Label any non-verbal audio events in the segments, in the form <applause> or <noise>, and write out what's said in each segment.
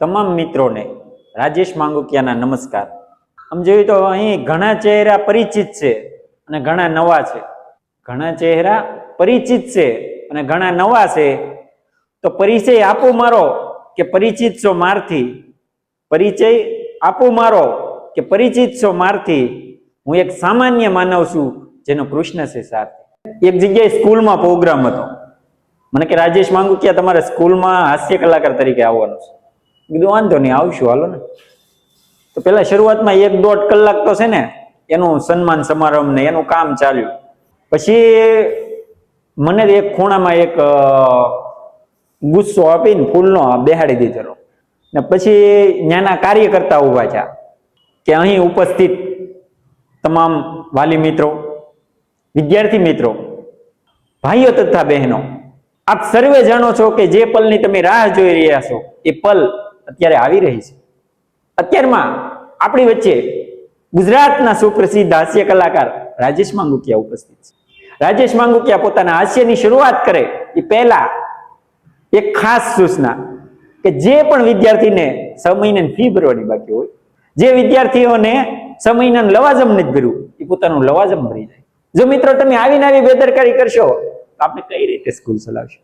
તમામ મિત્રોને રાજેશ માંગુકિયાના નમસ્કાર. આમ જોયું તો અહીં ઘણા ચહેરા પરિચિત છે અને ઘણા નવા છે. ઘણા ચહેરા પરિચિત છે અને ઘણા નવા છે. તો પરિચય આપો મારો કે પરિચિત છો મારથી? પરિચય આપો મારો કે પરિચિત છો મારથી? હું એક સામાન્ય માનવ છું જેનો કૃષ્ણ છે સારથી. એક જગ્યાએ સ્કૂલમાં પ્રોગ્રામ હતો. મને કે રાજેશ માંગુકિયા તમારે સ્કૂલમાં હાસ્ય કલાકાર તરીકે આવવાનું છે. કીધું, વાંધો નહીં, આવશું, હાલો ને. તો પેલા શરૂઆતમાં એક દોઢ કલાક તો છે ને, એનું સન્માન સમારંભ ને એનું કામ ચાલ્યું. પછી મને એક ખૂણામાં એક ગુસ્સો આપીને ફૂલનો બેહાડી દીધેલો ને પછી ત્યાંના કાર્યકર્તા ઊભા છે કે અહીં ઉપસ્થિત તમામ વાલી મિત્રો, વિદ્યાર્થી મિત્રો, ભાઈઓ તથા બહેનો, આપ સર્વે જાણો છો કે જે પલની તમે રાહ જોઈ રહ્યા છો, એ પલ અત્યારે આવી રહી છે. અત્યારમાં આપણી વચ્ચે ગુજરાતના સુપ્રસિદ્ધ હાસ્ય કલાકાર રાજેશ માંગુકિયા ઉપસ્થિત છે. રાજેશ માંગુકિયા પોતાના હાસ્યની શરૂઆત કરે એ પહેલા એક ખાસ સૂચના કે જે પણ વિદ્યાર્થીને મહિનાની ફી ભરવાની બાકી હોય, જે વિદ્યાર્થીઓને મહિનાનું લવાજમ નથી ભર્યું, એ પોતાનું લવાજમ ભરી જાય. જો મિત્રો તમે આવીને આવી બેદરકારી કરશો, તો આપણે કઈ રીતે સ્કૂલ ચલાવશું?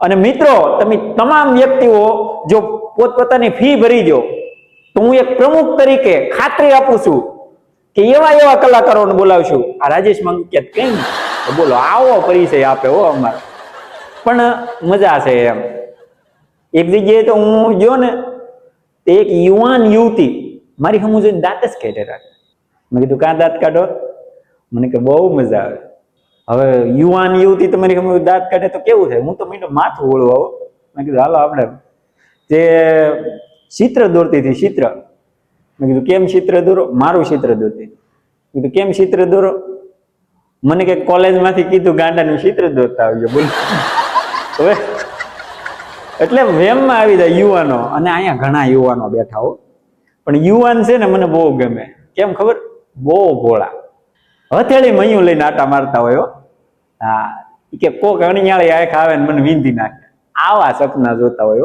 અને મિત્રો, તમે તમામ વ્યક્તિઓ જો પોતપોતાની ફી ભરી દો, તો હું એક પ્રમુખ તરીકે ખાતરી આપું છું કે એવા એવા કલાકારોને બોલાવશું. આ રાજેશ માંગુકિયા કઈ તો બોલો, આવો પરિચય આપે હો અમારે. પણ મજા છે એમ. એક જગ્યાએ તો હું જો ને એક યુવાન યુવતી મારી હમું જોઈને દાંત જ કાઢે રાખે. મેં કીધું, કાં દાંત કાઢો? મને કે, બહુ મજા આવે. હવે યુવાન યુવતી તમારી ગમે દાંત કાઢે તો કેવું થાય હું તો મીઠું માથું ઓળવો મેં કીધું, હાલો આપણે. તે ચિત્ર દોરતી હતી, ચિત્ર. મેં કીધું, કેમ ચિત્ર દોરો? મારું ચિત્ર દોરતી. કીધું, કેમ ચિત્ર દોરો? મને કે કોલેજમાંથી કીધું, ગાંડાનું ચિત્ર દોરતા આવજો. બોલ. હવે એટલે વેમમાં આવી જાય યુવાનો. અને અહીંયા ઘણા યુવાનો બેઠા હો. પણ યુવાન છે ને મને બહુ ગમે. કેમ ખબર? બહુ ભોળા. હથેળી મયું લઈને આટા મારતા હોય હો કે કોક અણિયાળી આંખ આવે ને મને વીંધી નાખે. આવા સપના જોતા હોય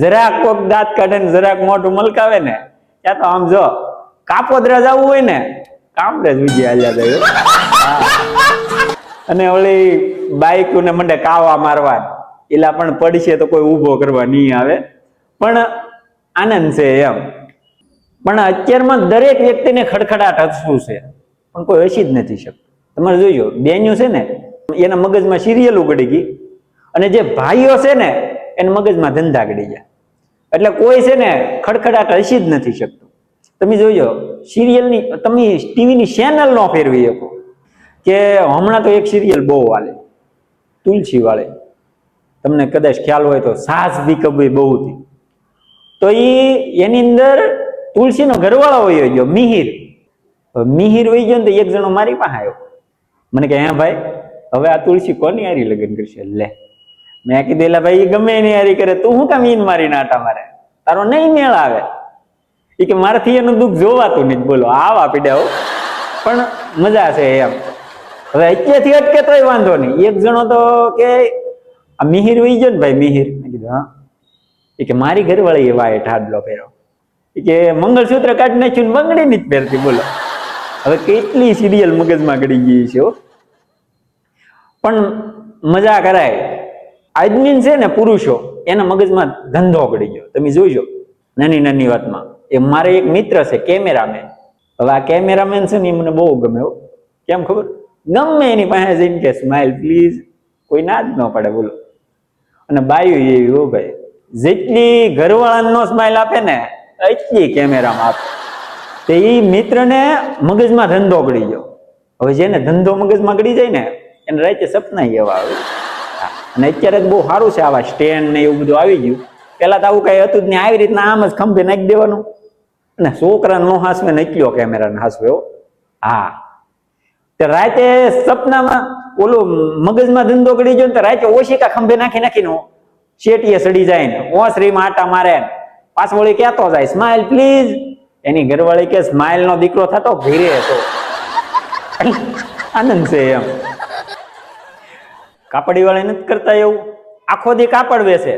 જરાક કોક દાંત કાઢે ને જરાક મોઢું મલકાવે ને, ત્યાં તો આમ જો, કાપોદરા જવું હોય ને કામરેજ વિજય હાલ્યા જાય. હા. અને ઓલી બાઈક ને મંડે કાવા મારવા એલા પણ પડશે તો કોઈ ઊભો કરવા નહીં આવે. પણ આનંદ છે એમ. પણ અત્યારમાં દરેક વ્યક્તિને ખડખડાટ હસવું છે. પણ કોઈ હસી જ નથી શકતું. તમારે જોજો બેન્યુ છે ને એના મગજમાં સિરિયલ ઉગડી ગઈ. અને જે ભાઈઓ છે ને, એના મગજમાં ધંધા ગડી ગયા. એટલે કોઈ છે ને, ખડખડાટ હસી જ નથી શકતું. તમે જોજો સિરિયલની, તમે ટીવીની ચેનલ નો ફેરવી શકો. કે હમણાં તો એક સિરિયલ બહુ વાલે તુલસી વાળે તમને કદાચ ખ્યાલ હોય તો સાસ બી કબી બહુ હતી. તો એ એની અંદર તુલસીનો ઘરવાળો હોય ગયો, મિહિર. મિહિર હોય ગયો ને તો એક જણો મારી પાસે આવ્યો. મને કે હે ભાઈ હવે આ તુલસી કોની હારી લગ્ન કરશે? લે. મેં કીધેલા ભાઈ ગમે એની હારી કરે, તું શું કામ ઈન મારી નાટા મારે? તારો નહીં મેળ આવે. એ કે, મારાથી એનું દુઃખ જોવાતું નહીં બોલો, આવા પીડ્યા હો. પણ મજા છે એમ. હવે અત્યારથી અટકે તોય વાંધો નહીં. એક જણો તો કે, આ મિહિર વહી ગયો ને ભાઈ, મિહિર. મેં કીધું, હા. એ કે, મારી ઘરવાળી એ વાય ઠાડલો પહેરો એ કે, મંગળસૂત્ર કાઢી નાખ્યું બંગડી ની જ પહેરતી. બોલો. હવે કેટલી સિરિયલ મગજમાં ગડી ગઈ છે હો. પણ મજા કરાય. આજની છે ને પુરુષો, એના મગજમાં ધંધો પડી ગયો. તમે જોઈજો નાની નાની વાતમાં. એ મારે એક મિત્ર છે, કેમેરામેન. હવે આ કેમેરામેન છે ને એ મને બહુ ગમે કેમ ખબર? ગમે એની પાસે જઈને કે સ્માઇલ પ્લીઝ કોઈ ના જ ન પડે, બોલો. અને બાયુ એવી, હો ભાઈ, જેટલી ઘરવાળાનો સ્માઇલ આપે ને, એટલી કેમેરામાં આપે. તો એ મિત્રને મગજમાં ધંધો ગળી ગયો. હવે જેને ધંધો મગજમાં ગળી જાય ને એને રાતે સપના એવા આવે. અને અત્યારે બહુ સારું છે આવા સ્ટેન્ડ ને એવું બધું આવી ગયું. પેલા તો આવું કઈ હતું જ નહીં. આવી રીતના આમ જ ખંભે નાખી દેવાનું. અને છોકરા નો હાસવે કેમેરા ને હાસવે હા. તે રાતે સપનામાં ઓલો મગજમાં ધંધો ગળી ગયો ને રાતે ઓશિકા ખંભે નાખી નાખીને શેટીએ સડી જાય ને. ઓસરીમાં આટા મારે પાછો વળી કહેતો જાય સ્માઇલ પ્લીઝ એની ઘરવાળી કે સ્માઇલ નો દીકરો થતો ઘીરે હતો. <laughs> આનંદ છે એમ. કાપડી વાળા નથી કરતા એવું? આખો દી કાપડ વેસે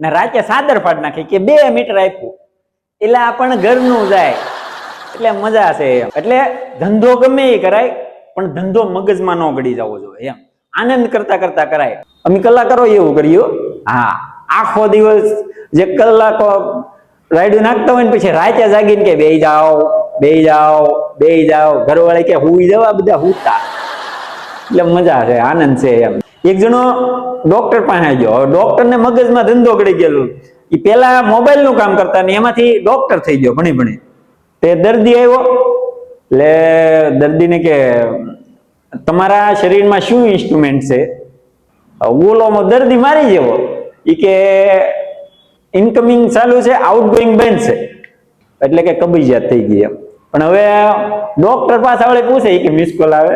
ને રાતે સાદર ફાડ નાખી કે બે મીટર આપ્યું. એટલે આપણને ઘરનું જાય. એટલે મજા છે એમ. એટલે ધંધો ગમે એ કરાય, પણ ધંધો મગજમાં ન ગળી જવો જોઈએ એમ. આનંદ કરતા કરતા કરાય. અમે કલાકારો એવું કર્યું હા. આખો દિવસ જે કલાકો રાયડું નાખતા હોય ને પછી રાતે જાગીને કે બે જાઓ બે જાઓ બે જાઓ. ઘરવાળા કે હુઈ જવા બધા હુતા. એટલે મજા છે, આનંદ છે એમ. એક જણો ડોક્ટર પાસે ગયો. ડોક્ટર ને મગજમાં ધંધો ગળી ગયેલું. એ પેલા મોબાઈલનું કામ કરતા ને એમાંથી ડોક્ટર થઈ ગયો ભણી ભણી. તે દર્દી આવ્યો. એટલે દર્દીને કે, તમારા શરીરમાં શું ઇન્સ્ટ્રુમેન્ટ છે? ઓલોમાં દર્દી મારી જેવો એ કે ઇનકમિંગ ચાલુ છે આઉટગોઈંગ બંધ છે. એટલે કે કબજિયાત થઈ ગઈ એમ. પણ હવે ડોક્ટર પાસે આવડે પૂછે કે મિસ કોલ આવે?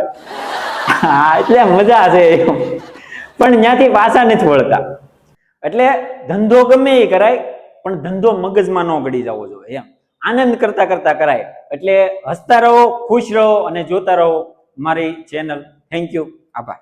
એટલે મજા છે. પણ ત્યાંથી પાછા નથી વળતા. એટલે ધંધો ગમે એ કરાય, પણ ધંધો મગજમાં ન ગળી જવો જોઈએ એમ. આનંદ કરતા કરતા કરાય. એટલે હસતા રહો, ખુશ રહો અને જોતા રહો મારી ચેનલ થેન્ક યુ આભાર.